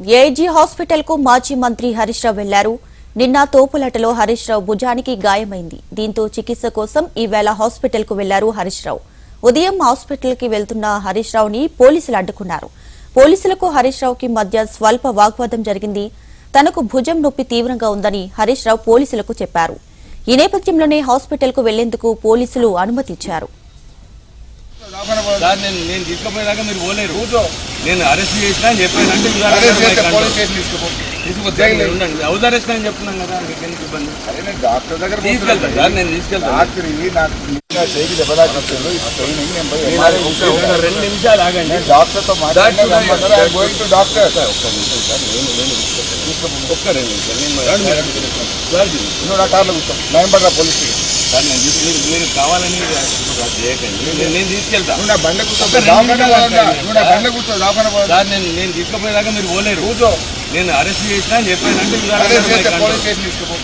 AG హాస్పిటల్కు మాజీ మంత్రి హరీష్ రావు వెళ్ళారు. నిన్న తోపులాటలో హరీష్ రావు భుజానికి గాయమైంది. దీంతో చికిత్స కోసం ఈవేళ హాస్పిటల్కు వెళ్ళారు హరీష్ రావు. ఉదయం హాస్పిటల్కి వెళ్తున్న హరీష్ రావుని పోలీసులు అడ్డుకున్నారు. పోలీసులకు హరీష్ రావుకి మధ్య స్వల్ప వాగ్వాదం జరిగింది. తనకు భుజం నొప్పి తీవ్రంగా ఉందని హరీష్ రావు పోలీసులకు చెప్పారు. ఈ నేపథ్యంలోనే హాస్పిటల్కు వెళ్ళేందుకు పోలీసులు అనుమతిచ్చారు. సార్ నేను నేను తీసుకుపోయేదాకా మీరు పోలేరు. నేను అరెస్ట్ చేసినా అని చెప్పానంటే. ఉండండి. హౌస్ అరెస్ట్ అని చెప్తున్నాను కదా మీకు ఎందుకు ఇబ్బంది? డాక్టర్ దగ్గర తీసుకెళ్తాను సార్ నేను తీసుకెళ్తాను రెండు నిమిషాలు ఆగండి. డాక్టర్తో doctor. ఒక్క రెండు నిమిషాలు నేను కార్లో కూర్చో. నయం పడ్డా పోలీస్ సార్ నేను మీరు కావాలని చేయకండి. నేను- తీసుకెళ్తాను బండ కూర్చో? సార్ తీసుకుపోయేదాకా మీరు పోలేరు. కూర్చో. నేను అరెస్ట్ చేసినా చెప్పానంటే పోలీస్ స్టేషన్ తీసుకోపో.